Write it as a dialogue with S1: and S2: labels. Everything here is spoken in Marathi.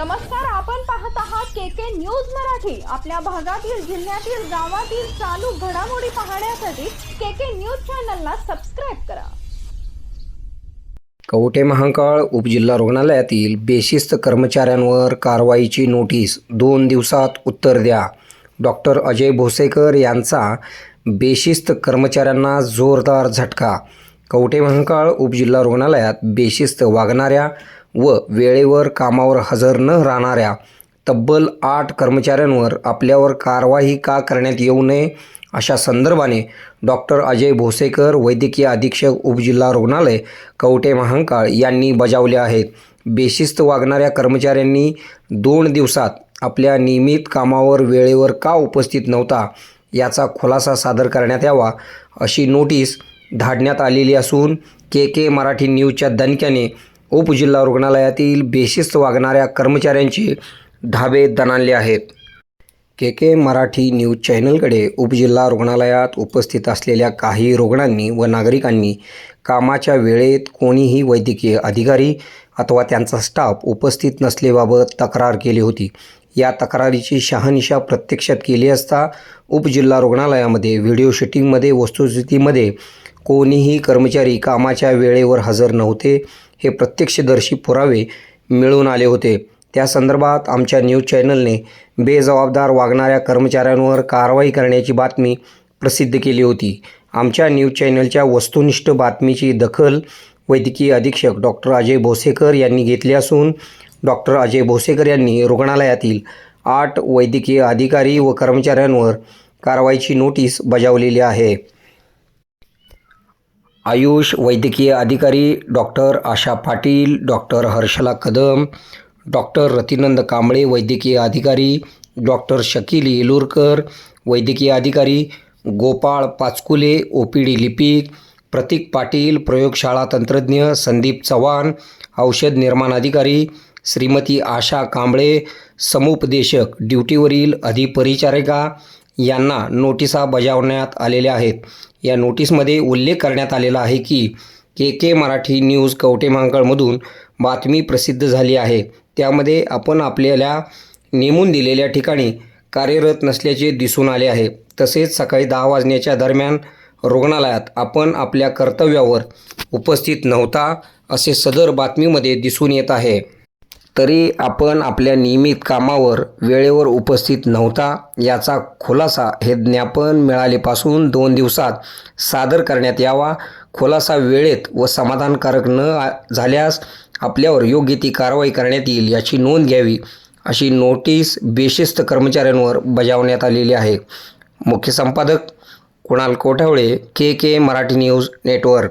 S1: नमस्कार आपण पाहत आहात के के न्यूज मराठी. आपल्या भागातील जिल्ह्यातील गावातील चालू घडामोडी पाहण्यासाठी के के न्यूज चॅनलला सबस्क्राईब करा.
S2: कवठे महांकाळ उपजिल्हा रुग्णालयातील बेशिस्त कर्मचाऱ्यांवर कारवाईची नोटीस दोन दिवसात उत्तर द्या. डॉक्टर अजय भोसेकर यांचा बेशिस्त कर्मचाऱ्यांना जोरदार झटका. कवठे महांकाळ उपजिल्हा रुग्णालयात बेशिस्त वागणाऱ्या व वेळेवर कामावर हजर न राहणाऱ्या तब्बल आठ कर्मचाऱ्यांवर आपल्यावर कारवाई का करण्यात येऊ नये अशा संदर्भाने डॉक्टर अजय भोसेकर वैद्यकीय अधीक्षक उपजिल्हा रुग्णालय कवटे महांकाळ यांनी बजावले आहेत. बेशिस्त वागणाऱ्या कर्मचाऱ्यांनी दोन दिवसात आपल्या नियमित कामावर वेळेवर का उपस्थित नव्हता याचा खुलासा सादर करण्यात यावा अशी नोटीस धाडण्यात आलेली असून के के मराठी न्यूजच्या दणक्याने उपजिल्हा रुग्णालयातील बेशिस्त वागणाऱ्या कर्मचाऱ्यांचे ढाबे दणाणले आहेत. के के मराठी न्यूज चॅनलकडे उपजिल्हा रुग्णालयात उपस्थित असलेल्या काही रुग्णांनी व नागरिकांनी कामाच्या वेळेत कोणीही वैद्यकीय अधिकारी अथवा त्यांचा स्टाफ उपस्थित नसलेबाबत तक्रार केली होती. या तक्रारीची शहानिशा प्रत्यक्षात केली असता उपजिल्हा रुग्णालयामध्ये व्हिडिओ शूटिंगमध्ये वस्तुस्थितीमध्ये कोणीही कर्मचारी कामाच्या वेळेवर हजर नव्हते. हे प्रत्यक्षदर्शी पुरावे मिळून आले होते. त्या संदर्भात आमच्या न्यूज चॅनलने बेजबाबदार वागणाऱ्या कर्मचाऱ्यांवर कारवाई करण्याची बातमी प्रसिद्ध केली होती. आमच्या न्यूज चॅनलच्या वस्तुनिष्ठ बातमीची दखल वैद्यकीय अधीक्षक डॉक्टर अजय भोसेकर यांनी घेतली असून डॉक्टर अजय भोसेकर यांनी रुग्णालयातील आठ वैद्यकीय अधिकारी व कर्मचाऱ्यांवर कारवाईची नोटीस बजावलेली आहे. आयुष वैद्यकीय अधिकारी doctor Asha Patil doctor Harshala Kadam doctor Ratinand Kamble वैद्यकीय अधिकारी डॉक्टर शकील येलूरकर वैद्यकीय अधिकारी Gopal Pachkule O P D लिपिक प्रतीक पाटील प्रयोगशाळा तंत्रज्ञ संदीप चव्हाण औषध निर्माण अधिकारी श्रीमती आशा कांबळे समुपदेशक ड्युटीवरील अधिपरिचारिका यांना नोटिसा बजावण्यात आलेल्या आहेत. या नोटीसमध्ये उल्लेख करण्यात आलेला आहे की के के मराठी न्यूज कवटेमांकळमधून बातमी प्रसिद्ध झाली आहे. त्यामध्ये आपण आपल्याला नेमून दिलेल्या ठिकाणी कार्यरत नसल्याचे दिसून आले आहे. तसेच सकाळी दहा वाजण्याच्या दरम्यान रुग्णालयात आपण आपल्या कर्तव्यावर उपस्थित नव्हता असे सदर बातमीमध्ये दिसून येत आहे. तरी आपण आपल्या नियमित कामावर वेळेवर उपस्थित नव्हता याचा खुलासा हे ज्ञापन मिळालेपासून दोन दिवसात सादर करण्यात यावा. खुलासा वेळेत व समाधानकारक न झाल्यास आपल्यावर योग्य ती कारवाई करण्यात येईल याची नोंद घ्यावी अशी नोटीस बेशिस्त कर्मचाऱ्यांवर बजावण्यात आलेली आहे. मुख्य संपादक Kunal Kothavale K K Marathi news network